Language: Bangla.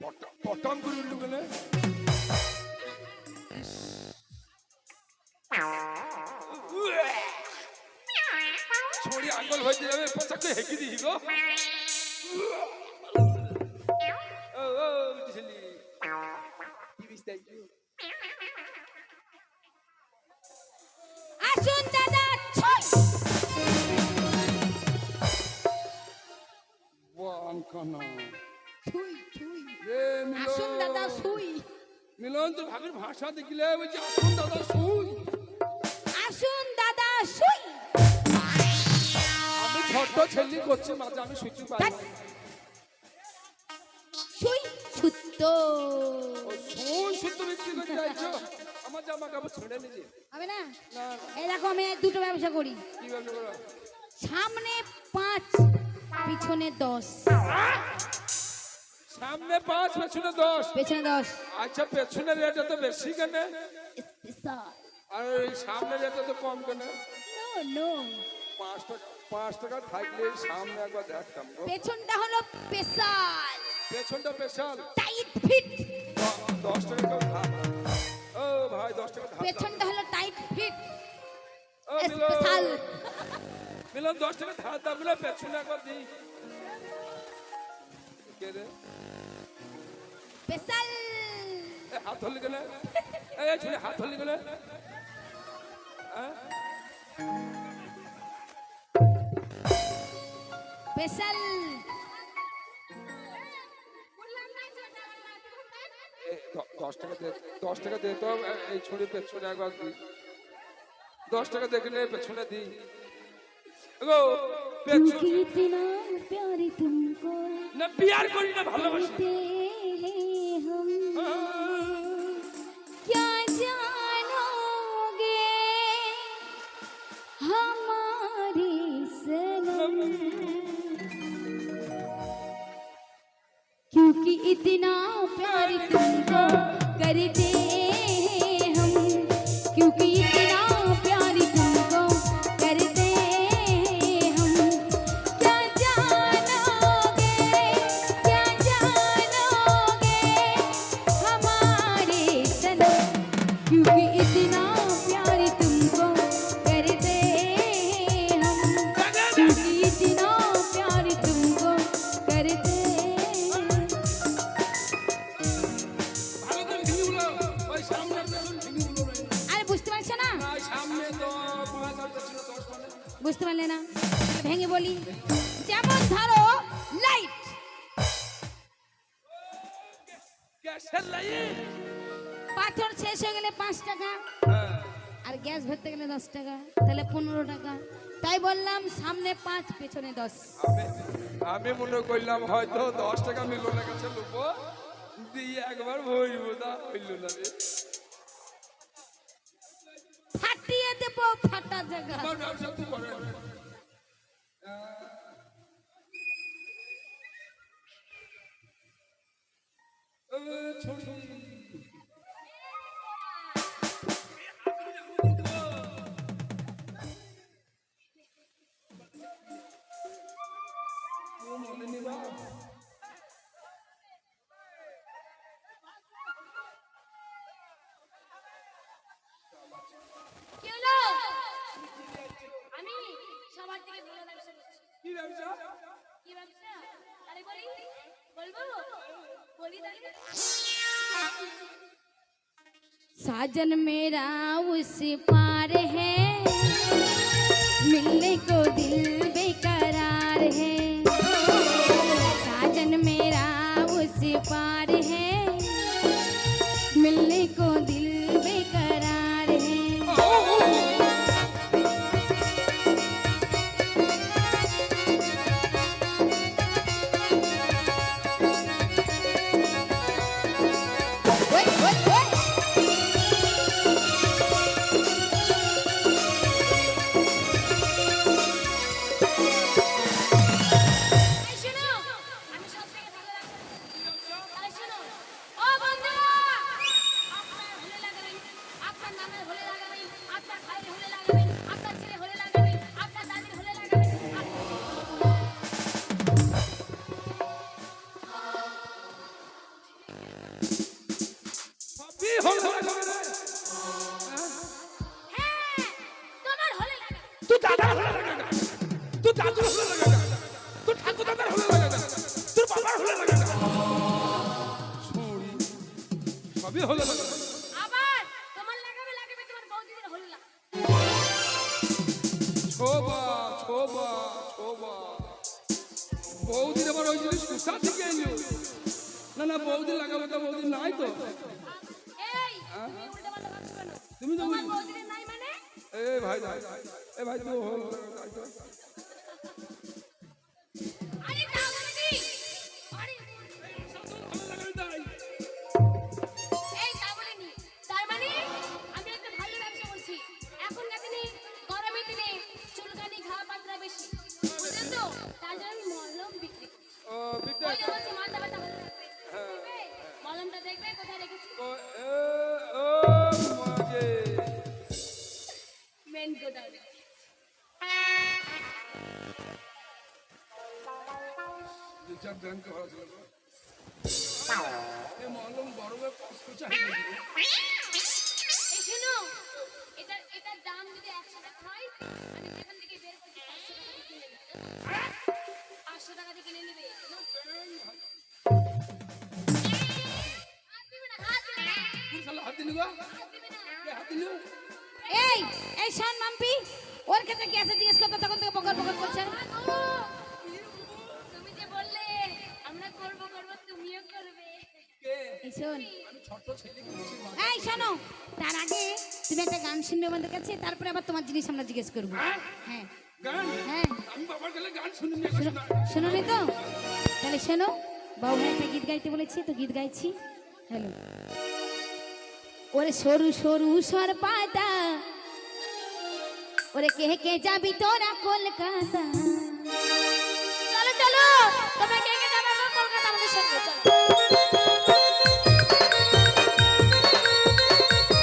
পটা- পটাম করে উঠল কেন ছড়ি আঙ্গল হয়ে যাবে পোশাকে হেঁকে দিই গো আসুন দাদা, ছয়। ওয়ান ছুই ছুই। আসুন দাদা ছুই। মিলন তো ভাষা দেখিলে বলছি আসুন দাদা শুই আসুন দাদা ছুই। আমি ছোট্ট ছেলে করছি মাঝে আমি পাই। শুন শুদ্ধ বিক্রি করে যাইছো? আমার জামা কাপড় ছেড়ে হবে না? এই দেখো আমি দুটো ব্যবসা করি। কি ব্যবসা করো? সামনে পাঁচ পিছনে দশ। সামনে পাঁচ পেছনে দশ। পেছনে দশ। আচ্ছা পেছনে রেট এত বেশি কেন? আর ওই সামনে রেট এত কম কেন? পাঁচ টাকা পাঁচ টাকা থাকলে সামনে একবার দেখতাম। পেছনটা হলো স্পেশাল পেছনটা স্পেশাল টাইট ফিট দশ টাকা ও ভাই দশ টাকা। পেছনটা হলো টাইট ফিট স্পেশাল মিলন। দশ টাকা ধার দাম পেছনে একবার দিই। কে রে স্পেশাল এ, হাত ধরলি গেলে এই ছেলে হাত ধরলি গেলে হ্যাঁ স্পেশাল এই দ- দশ টাকা দে দশ টাকা দে তো এ- এই ছড়ি পেছনে একবার দিই দশ টাকা দেখলে পেছনে দিই গো পেছনে इतना प्यार तुमको না বিয়ার করি না ভালোবাসি करते हैं हम क्या जानोगे हमारे सनम क्योंकि इतना प्यार तुमको करते বুঝতে পারলে না। ভেঙে বলি যেমন ধরো লাইট পাথর শেষ হয়ে গেলে পাঁচ টাকা আর গ্যাস ভরতে গেলে দশ টাকা তাহলে পনেরো টাকা। তাই বললাম সামনে পাঁচ পেছনে দশ। আমি আমি মনে করলাম হয়তো দশ টাকা মিলনের কাছে লোবো দিয়ে একবার ভরবো তা হইল না রে। ফাটিয়ে দেবো ফাটা জায়গা। আমার साजन मेरा उस पार है। मिलने को दिल সবই হলো হ্যাঁ, আবার তোমার লাগাবে লাগাবে তোমার বৌদিদের হলো না ছোবা ছোবা ছোবা। বৌদির আবার ওই জিনিস কোথা থেকে এলো? না না বৌদি লাগাবো তো বৌদি নাই তো। তুমি তো মানে? এ ভাই ভাই এ ভাই তো হল। আরে মেন গোডাউনে। বিচার ব্যাংক ভালো ছিল এ মলম বড় কষ্ট চাই। এটা এটার দাম যদি টাকা হয় এই শোন মাম্পি ওর ক্ষেত্রে কি আছে জিজ্ঞেস করতে তখন থেকে পকর পকর করছে। তুমি যে বললে আমরা করব করব তুমিও করবে। এই শোন। এই শোনো তার আগে তুমি একটা গান শুনবে আমাদের কাছে তারপরে আবার তোমার জিনিস আমরা জিজ্ঞেস করব। হ্যাঁ? হ্যাঁ। গান? শুনি না তো? তাহলে শোনো বাবু ভাই একটা গীত গাইতে বলেছি তো গীত গাইছি। হ্যালো। ওরে সরু সরু সর পাতা ওরে কে কে যাবি তোরা কলকাতা? চলো চলো, তোমরা কে কে যাবে কলকাতা আমাদের সঙ্গে, চলো।